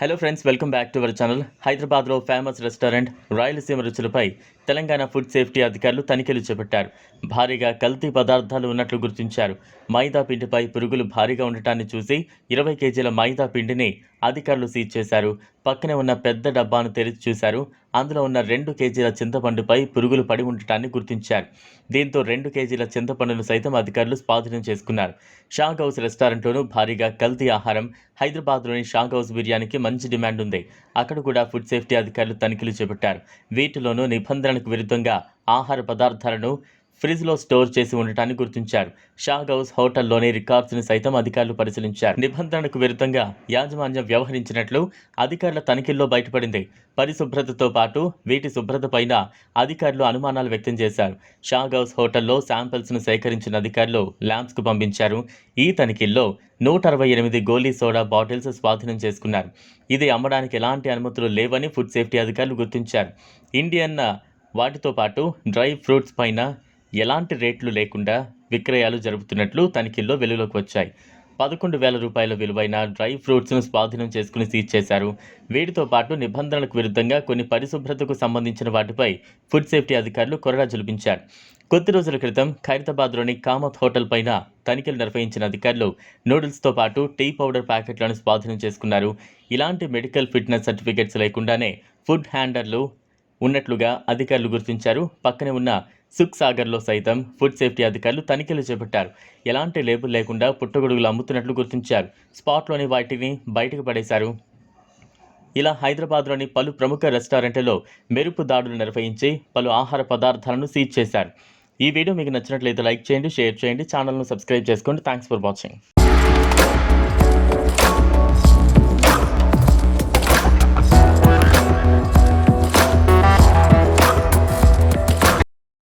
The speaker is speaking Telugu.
Hello friends welcome back to our channel హైదరాబాద్లో ఫేమస్ రెస్టారెంట్ రాయలసీమ రుచులపై తెలంగాణ ఫుడ్ సేఫ్టీ అధికారులు తనిఖీలు చేపట్టారు. భారీగా కల్తీ పదార్థాలు ఉన్నట్లు గుర్తించారు. మైదా పిండిపై పురుగులు భారీగా ఉండటాన్ని చూసి ఇరవై కేజీల మైదా పిండిని అధికారులు సీజ్ చేశారు. పక్కనే ఉన్న పెద్ద డబ్బాను తెరిచి చూశారు. అందులో ఉన్న రెండు కేజీల చింతపండుపై పురుగులు పడి ఉండటాన్ని గుర్తించారు. దీంతో రెండు కేజీల చింతపండును సైతం అధికారులు స్వాధీనం చేసుకున్నారు. షాగ్ హౌస్ రెస్టారెంట్లోనూ భారీగా కల్తీ ఆహారం హైదరాబాద్లోని షాగ్ హౌస్ బిర్యానీకి మంచి డిమాండ్ ఉంది. అక్కడ కూడా ఫుడ్ సేఫ్టీ అధికారులు తనిఖీలు చేపట్టారు. వీటిలోనూ నిబంధనలకు విరుద్ధంగా ఆహార పదార్థాలను ఫ్రిజ్లో స్టోర్ చేసి ఉండటాన్ని గుర్తించారు. షాగౌస్ హోటల్లోని రికార్డ్స్ని సైతం అధికారులు పరిశీలించారు. నిబంధనలకు విరుద్ధంగా యాజమాన్యం వ్యవహరించినట్లు అధికారుల తనిఖీల్లో బయటపడింది. పరిశుభ్రతతో పాటు వీటి శుభ్రత పైన అధికారులు అనుమానాలు వ్యక్తం చేశారు. షాగౌస్ హోటల్లో శాంపిల్స్ను సేకరించిన అధికారులు ల్యాబ్స్కు పంపించారు. ఈ తనిఖీల్లో నూట అరవై ఎనిమిది గోలీ సోడా బాటిల్స్ స్వాధీనం చేసుకున్నారు. ఇది అమ్మడానికి ఎలాంటి అనుమతులు లేవని ఫుడ్ సేఫ్టీ అధికారులు గుర్తించారు. ఇండియన్ వాటితో పాటు డ్రై ఫ్రూట్స్ పైన ఎలాంటి రేట్లు లేకుండా విక్రయాలు జరుపుతున్నట్లు తనిఖీల్లో వెలుగులోకి వచ్చాయి. పదకొండు వేల రూపాయల విలువైన డ్రై ఫ్రూట్స్ను స్వాధీనం చేసుకుని సీజ్ చేశారు. వీటితో పాటు నిబంధనలకు విరుద్ధంగా కొన్ని పరిశుభ్రతకు సంబంధించిన వాటిపై ఫుడ్ సేఫ్టీ అధికారులు కొరడా జులిపించారు. కొద్ది రోజుల క్రితం ఖైరతాబాద్లోని కామత్ హోటల్ పైన తనిఖీలు నిర్వహించిన అధికారులు నూడిల్స్తో పాటు టీ పౌడర్ ప్యాకెట్లను స్వాధీనం చేసుకున్నారు. ఇలాంటి మెడికల్ ఫిట్నెస్ సర్టిఫికెట్స్ లేకుండానే ఫుడ్ హ్యాండర్లు ఉన్నట్లుగా అధికారులు గుర్తించారు. పక్కనే ఉన్న సుఖ్ సాగర్లో సైతం ఫుడ్ సేఫ్టీ అధికారులు తనిఖీలు చేపట్టారు. ఎలాంటి లేబుల్ లేకుండా పుట్టగొడుగులు అమ్ముతున్నట్లు గుర్తించారు. స్పాట్లోని వాటిని బయటకు పడేశారు. ఇలా హైదరాబాద్లోని పలు ప్రముఖ రెస్టారెంట్లలో మెరుపు దాడులు నిర్వహించి పలు ఆహార పదార్థాలను సీజ్ చేశారు. ఈ వీడియో మీకు నచ్చినట్లయితే లైక్ చేయండి షేర్ చేయండి ఛానల్ను సబ్స్క్రైబ్ చేసుకోండి. Thanks for watching.